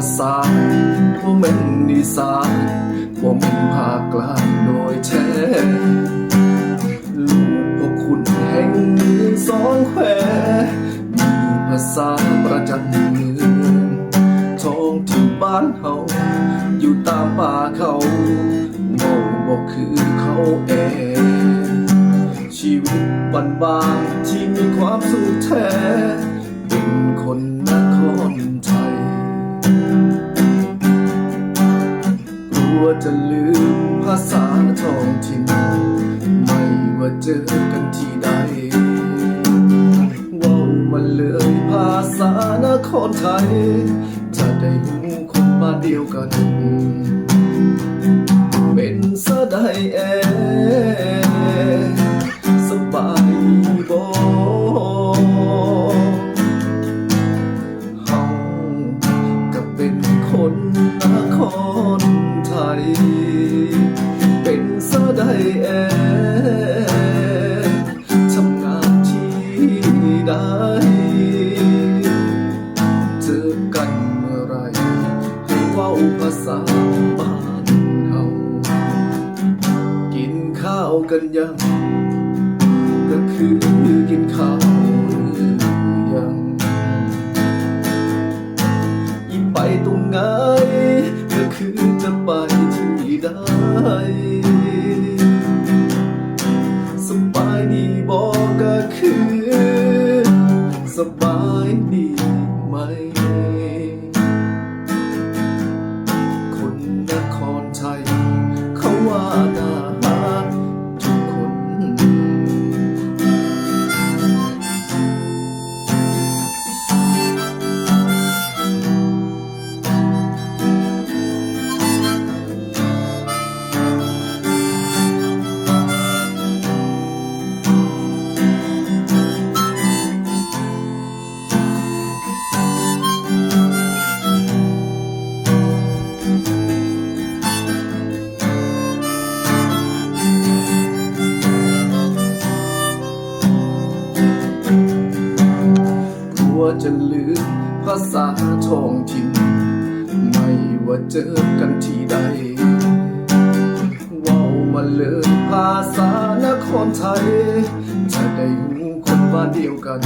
าษาว่าแม่นอีสานว่าแม่นภาคกลางโดยแท้ลูกพ่อคุณแห่งเมืองสองแควมีภาษาประจันเมืองท้องที่บ้านเฮาอยู่ตามป่าเขาเมาบอกคือเขาเองชีวิตบันบางที่มีความสุขแท้ เป็นคนนครไทย วจะลืมภาษาท้องถิ่นไม่ว่าเจอกันที่ใดว่ามาเลยภาษานครไทย จะได้หูคนบ้านเดียวกัน เป็นสะไดแอ กันยังก็คือกินข้าวหรือยังอีไปตรงไหนก็คือจะไปที่ใดสบายดีบอกก็คือ สบายดีไหม จะลืมภาษาท้องถิ่น ไม่ว่าเจอกันที่ใดเว้ามาเลยภาษานครไทย จะได้หูคนบ้านเดียวกัน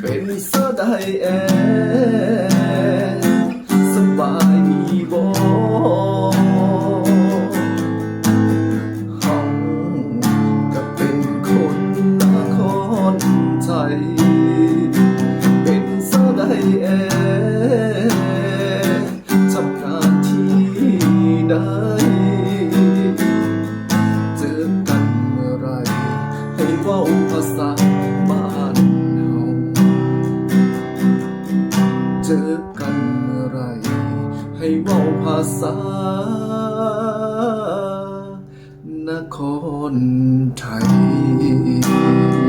เป็นสะไดแอ ษานครไทย